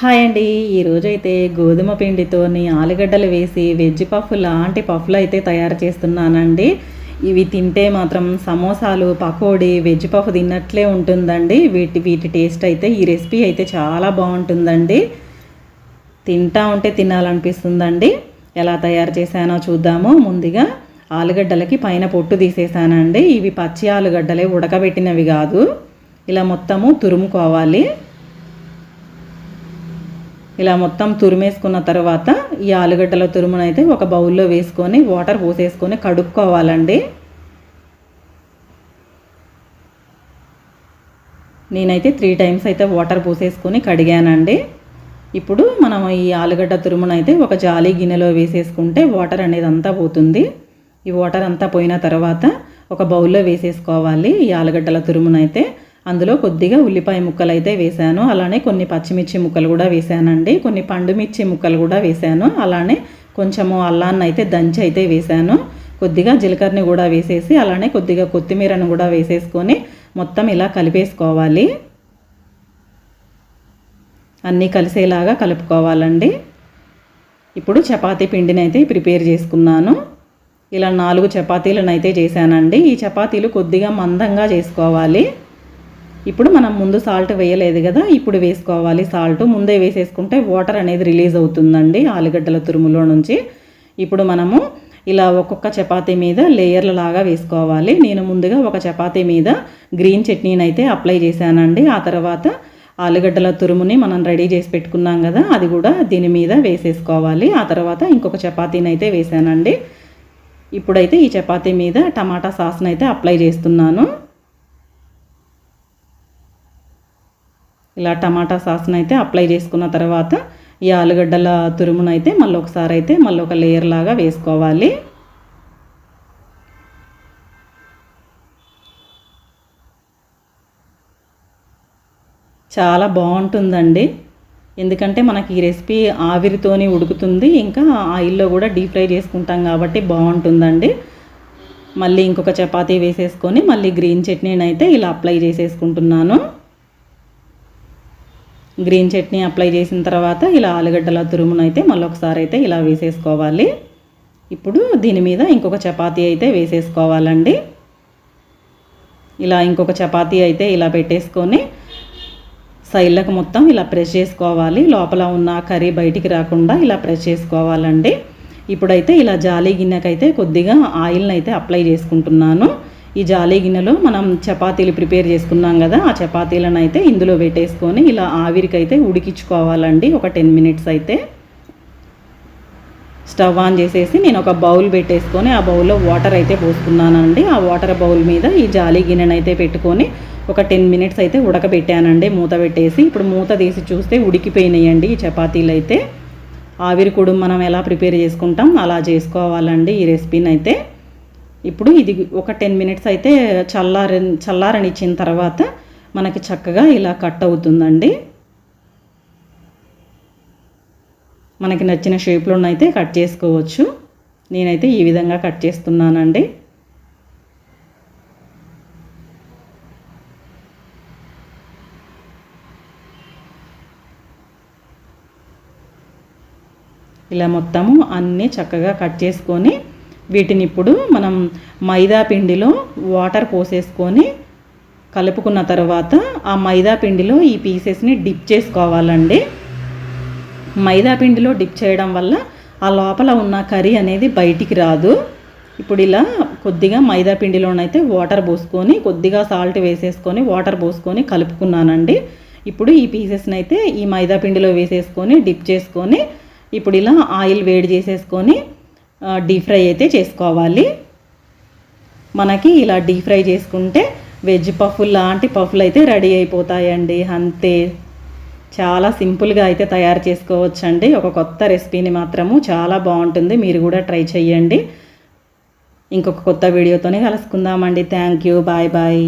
Hi అండి. ఈరోజైతే గోధుమ పిండితోని ఆలుగడ్డలు వేసి వెజ్ పఫ్ లాంటి పఫ్లు అయితే తయారు చేస్తున్నానండి. ఇవి తింటే మాత్రం సమోసాలు పకోడీ వెజ్ పఫ్ తిన్నట్లే ఉంటుందండి. వీటి వీటి టేస్ట్ అయితే ఈ రెసిపీ అయితే చాలా బాగుంటుందండి. తింటా ఉంటే తినాలనిపిస్తుందండి. ఎలా తయారు చేశానో చూద్దాము. ముందుగా ఆలుగడ్డలకి పైన పొట్టు తీసేసానండి. ఇవి పచ్చి ఆలుగడ్డలే ఉడకబెట్టినవి కాదు. ఇలా మొత్తము తురుముకోవాలి. ఇలా మొత్తం తురిమేసుకున్న తర్వాత ఈ ఆలుగడ్డల తురుమునైతే ఒక బౌల్లో వేసుకొని వాటర్ పోసేసుకొని కడుక్కోవాలండి. నేనైతే త్రీ టైమ్స్ అయితే వాటర్ పోసేసుకొని కడిగానండి. ఇప్పుడు మనం ఈ ఆలుగడ్డ తురుమునైతే ఒక జాలి గిన్నెలో వేసేసుకుంటే వాటర్ అనేది అంతా పోతుంది. ఈ వాటర్ అంతా పోయిన తర్వాత ఒక బౌల్లో వేసేసుకోవాలి ఈ ఆలుగడ్డల తురుమునైతే. అందులో కొద్దిగా ఉల్లిపాయ ముక్కలు అయితే వేశాను. అలానే కొన్ని పచ్చిమిర్చి ముక్కలు కూడా వేశానండి. కొన్ని పండుమిర్చి ముక్కలు కూడా వేశాను. అలానే కొంచెము అల్లాన్ని అయితే దంచి అయితే వేశాను. కొద్దిగా జీలకర్రని కూడా వేసేసి అలానే కొద్దిగా కొత్తిమీరను కూడా వేసేసుకొని మొత్తం ఇలా కలిపేసుకోవాలి. అన్నీ కలిసేలాగా కలుపుకోవాలండి. ఇప్పుడు చపాతీ పిండిని అయితే ప్రిపేర్ చేసుకున్నాను. ఇలా నాలుగు చపాతీలను అయితే చేశానండి. ఈ చపాతీలు కొద్దిగా మందంగా చేసుకోవాలి. ఇప్పుడు మనం ముందు సాల్ట్ వేయలేదు కదా ఇప్పుడు వేసుకోవాలి సాల్ట్ ముందే వేసేసుకుంటే వాటర్ అనేది రిలీజ్ అవుతుందండి ఆలుగడ్డల తురుములో నుంచి. ఇప్పుడు మనము ఇలా ఒక్కొక్క చపాతీ మీద లేయర్ల లాగా వేసుకోవాలి. నేను ముందుగా ఒక చపాతీ మీద గ్రీన్ చట్నీని అయితే అప్లై చేశానండి. ఆ తర్వాత ఆలుగడ్డల తురుముని మనం రెడీ చేసి పెట్టుకున్నాం కదా అది కూడా దీని మీద వేసేసుకోవాలి. ఆ తర్వాత ఇంకొక చపాతీని అయితే వేసానండి ఇప్పుడైతే ఈ చపాతీ మీద టమాటా సాస్ని అయితే అప్లై చేస్తున్నాను. ఇలా టమాటా సాస్ని అయితే అప్లై చేసుకున్న తర్వాత ఈ ఆలుగడ్డల తురుమునైతే మళ్ళీ ఒకసారి అయితే మళ్ళీ ఒక లేయర్ లాగా వేసుకోవాలి. చాలా బాగుంటుందండి. ఎందుకంటే మనకి ఈ రెసిపీ ఆవిరితోని ఉడుకుతుంది. ఇంకా ఆయిల్లో కూడా డీప్ ఫ్రై చేసుకుంటాం కాబట్టి బాగుంటుందండి. మళ్ళీ ఇంకొక చపాతీ వేసేసుకొని మళ్ళీ గ్రీన్ చట్నీని అయితే ఇలా అప్లై చేసేసుకుంటున్నాను. గ్రీన్ చట్నీ అప్లై చేసిన తర్వాత ఇలా ఆలుగడ్డల తురుమునైతే మళ్ళీ ఒకసారి అయితే ఇలా వేసేసుకోవాలి. ఇప్పుడు దీని మీద ఇంకొక చపాతీ అయితే వేసేసుకోవాలండి. ఇలా ఇంకొక చపాతీ అయితే ఇలా పెట్టేసుకొని సైడ్లకు మొత్తం ఇలా ప్రెస్ చేసుకోవాలి. లోపల ఉన్న కర్రీ బయటికి రాకుండా ఇలా ప్రెస్ చేసుకోవాలండి. ఇప్పుడైతే ఇలా జాలీ గిన్నెకైతే కొద్దిగా ఆయిల్ని అయితే అప్లై చేసుకుంటున్నాను. ఈ జాలీ గిన్నెలో మనం చపాతీలు ప్రిపేర్ చేసుకున్నాం కదా ఆ చపాతీలను అయితే ఇందులో పెట్టేసుకొని ఇలా ఆవిరికైతే ఉడికించుకోవాలండి. ఒక టెన్ మినిట్స్ అయితే స్టవ్ ఆన్ చేసేసి నేను ఒక బౌల్ పెట్టేసుకొని ఆ బౌల్లో వాటర్ అయితే పోసుకున్నానండి. ఆ వాటర్ బౌల్ మీద ఈ జాలీ గిన్నెను అయితే పెట్టుకొని ఒక టెన్ మినిట్స్ అయితే ఉడకబెట్టానండి. మూత పెట్టేసి ఇప్పుడు మూత తీసి చూస్తే ఉడికిపోయినాయండి ఈ చపాతీలు అయితే. ఆవిరి కూడా మనం ఎలా ప్రిపేర్ చేసుకుంటాం అలా చేసుకోవాలండి ఈ రెసిపీని అయితే. ఇప్పుడు ఇది ఒక టెన్ మినిట్స్ అయితే చల్లార చల్లారనిచ్చిన తర్వాత మనకి చక్కగా ఇలా కట్ అవుతుందండి. మనకి నచ్చిన షేప్లోనైతే కట్ చేసుకోవచ్చు. నేనైతే ఈ విధంగా కట్ చేస్తున్నానండి. ఇలా మొత్తము అన్నీ చక్కగా కట్ చేసుకొని వీటిని ఇప్పుడు మనం మైదా పిండిలో వాటర్ పోసేసుకొని కలుపుకున్న తర్వాత ఆ మైదా పిండిలో ఈ పీసెస్ని డిప్ చేసుకోవాలండి. మైదా పిండిలో డిప్ చేయడం వల్ల ఆ లోపల ఉన్న కర్రీ అనేది బయటికి రాదు. ఇప్పుడు ఇలా కొద్దిగా మైదా పిండిలోనైతే వాటర్ పోసుకొని కొద్దిగా సాల్ట్ వేసేసుకొని వాటర్ పోసుకొని కలుపుకున్నానండి. ఇప్పుడు ఈ పీసెస్ని అయితే ఈ మైదా పిండిలో వేసేసుకొని డిప్ చేసుకొని ఇప్పుడు ఇలా ఆయిల్ వేడి చేసేసుకొని డీప్ ఫ్రై అయితే చేసుకోవాలి. మనకి ఇలా డీప్ ఫ్రై చేసుకుంటే వెజ్ పఫ్ఫులు లాంటి పఫ్లు అయితే రెడీ అయిపోతాయండి. అంతే. చాలా సింపుల్గా అయితే తయారు చేసుకోవచ్చండి. ఒక కొత్త రెసిపీని మాత్రము చాలా బాగుంటుంది. మీరు కూడా ట్రై చేయండి ఇంకొక కొత్త వీడియోతోనే కలుసుకుందామండి. Thank you. Bye bye.